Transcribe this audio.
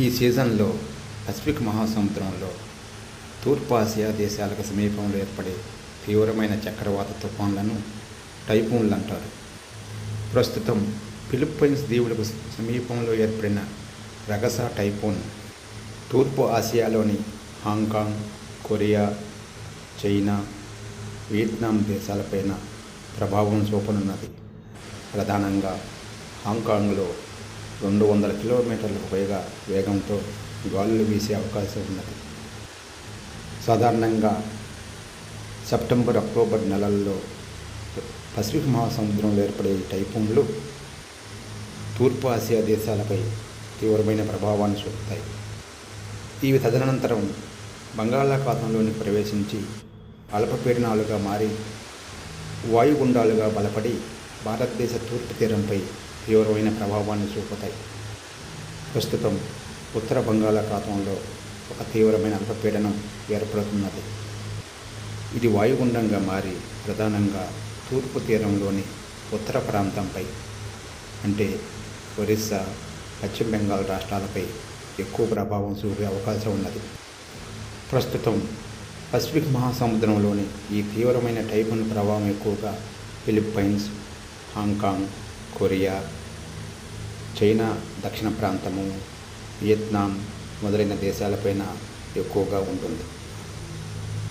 ఈ సీజన్లో పసిఫిక్ మహాసముద్రంలో తూర్పు ఆసియా దేశాలకు సమీపంలో ఏర్పడే తీవ్రమైన చక్రవాత తుఫాన్లను టైఫూన్లు అంటారు. ప్రస్తుతం ఫిలిప్పైన్స్ దీవులకు సమీపంలో ఏర్పడిన రగసా టైఫూన్ తూర్పు ఆసియాలోని Hong Kong Korea China Vietnam దేశాలపైన ప్రభావం చూపనున్నది. ప్రధానంగా హాంకాంగ్లో రెండు వందల కిలోమీటర్లకు పైగా వేగంతో గాలులు వీసే అవకాశం ఉన్నది. సాధారణంగా సెప్టెంబర్ అక్టోబర్ నెలల్లో పసిఫిక్ మహాసముద్రంలో ఏర్పడే ఈ టైఫూన్లు తూర్పు ఆసియా దేశాలపై తీవ్రమైన ప్రభావాన్ని చూపుతాయి. ఇవి తదనంతరం బంగాళాఖాతంలోని ప్రవేశించి అల్పపీడనాలుగా మారి వాయుగుండాలుగా బలపడి భారతదేశ తూర్పు తీరంపై తీవ్రమైన ప్రభావాన్ని చూపుతాయి. ప్రస్తుతం ఉత్తర బంగాళాఖాతంలో ఒక తీవ్రమైన అల్పపీడనం ఏర్పడుతున్నది. ఇది వాయుగుండంగా మారి ప్రధానంగా తూర్పు తీరంలోని ఉత్తర ప్రాంతంపై అంటే ఒరిస్సా పశ్చిమ బెంగాల్ రాష్ట్రాలపై ఎక్కువ ప్రభావం చూపే అవకాశం ఉన్నది. ప్రస్తుతం పసిఫిక్ మహాసముద్రంలోని ఈ తీవ్రమైన టైఫూన్ ప్రభావం ఎక్కువగా ఫిలిప్పైన్స్ హాంకాంగ్ కొరియా చైనా దక్షిణ ప్రాంతము వియత్నాం మొదలైన దేశాలపైన ఎక్కువగా ఉంటుంది.